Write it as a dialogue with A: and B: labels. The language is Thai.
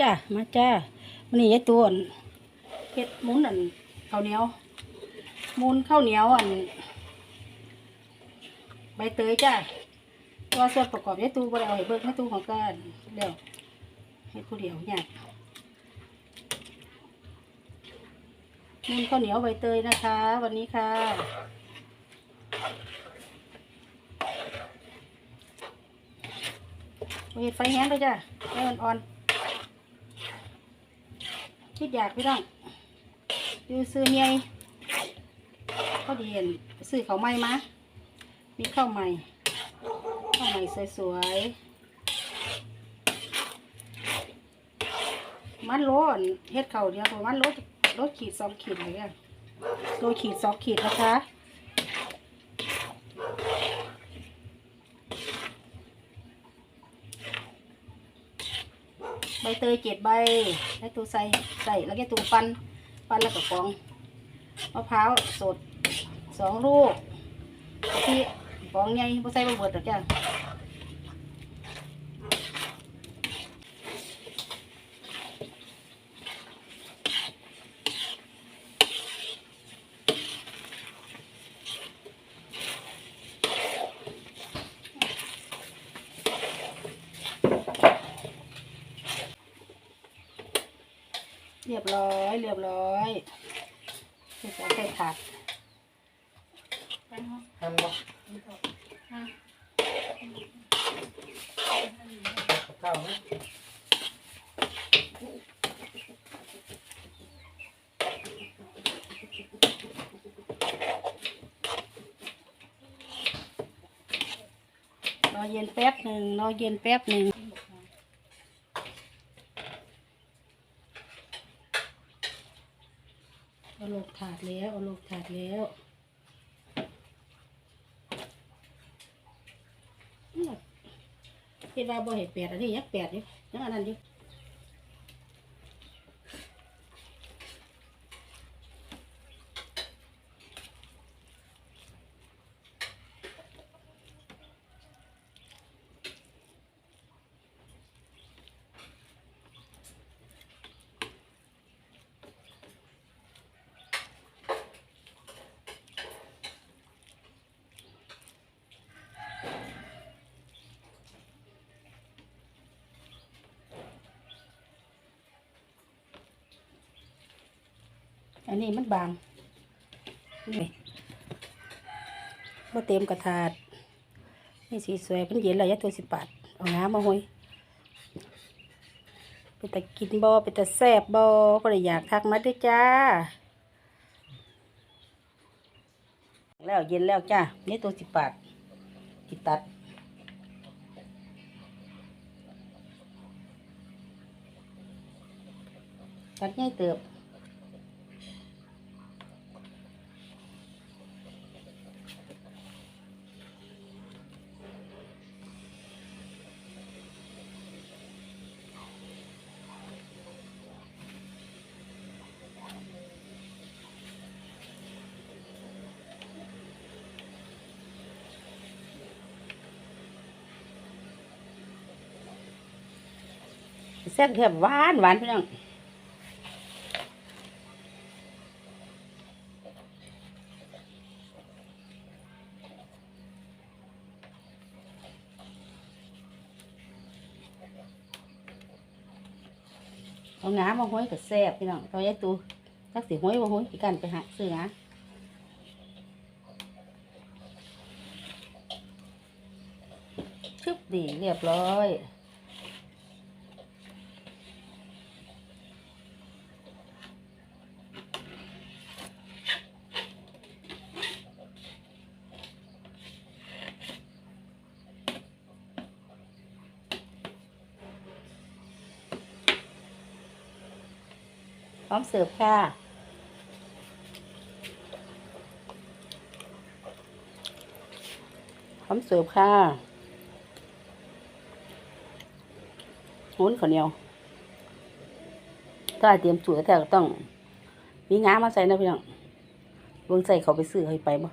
A: จ้ามาจ้ามันนี่ยายตัวนเฮ็ดมุนอันข้าวเหนียวมุนข้าวเหนียวอันใบเตยจ้าตัวส่วนประกอบยายตูบ่ได้เอาให้เบิกแม่ตูของกันเดี๋ยวเฮ็ดผู้เดียวเนี่ยมุนข้าวเหนียวใบเตยนะคะ วันนี้ค่ะเฮ็ดไฟแห้งเลยจ้าไฟอ่อนๆ คิดอยากพี่น้องอยู่ซื้อเมียเขาดีเห็นซื้อเขาวใหม่มามีข้าวใหม่ข้าวใหม่สวยๆมันโลนเฮ็ดเขาเดียวประมาณโลโลขีดสองขีดเลยอะโลขีดสองขีดนะคะ ใบเตยเจ็ดใบแล้วตัวใส่ใส่แล้วก็ตัวปั้นปั้นแล้วก็กรองมะพร้าวสดสองลูกที่กรองใหญ่บ่ใส่บ่เบิดหรอกจ้ะ เรียบร้อยเรียบร้อยเรียบร้อยใส่ถาด
B: ทำบ่ข้าวนะ
A: รอเย็นแป๊บหนึ่งรอเย็นแป๊บหนึ่ง เอาลงถาดแล้วเอาลงถาดแล้วเห็นว่าบ่เห็นแปดอันนี้ยักแปดอยู่ยังอันนั้นอยู่ อันนี้มันบางนี่บ่เต็มกระถาดนี่สีสวยเพิ่นเย็นแล้วยะตัวสิบบาทเอาน้ำมาห้อยไปแต่กินบ่ไปแต่แซ่บบ่ก็เลยอยากทักมาด้วยจ้า แล้วเย็นแล้วจ้านี่ตัวสิบบาทกิตัดตัดง่ายเติบ แซ่บแทบหวานหวานพี่น้องเอางามาห้อยกับแซ่บพี่น้องเอาไอ้ตูจักสิห้อยมาห้อยกันไปหาซื้องาชึบดีเรียบร้อย พร้อมเสิร์ฟค่ะ พร้อมเสิร์ฟค่ะหุนข้าวเหนียว ถ้าเตรียมสูตรแต่ก็ต้อง มีงามาใส่นะพี่น้องเบิ่งใส่เขาไปซื้อให้ไปบ่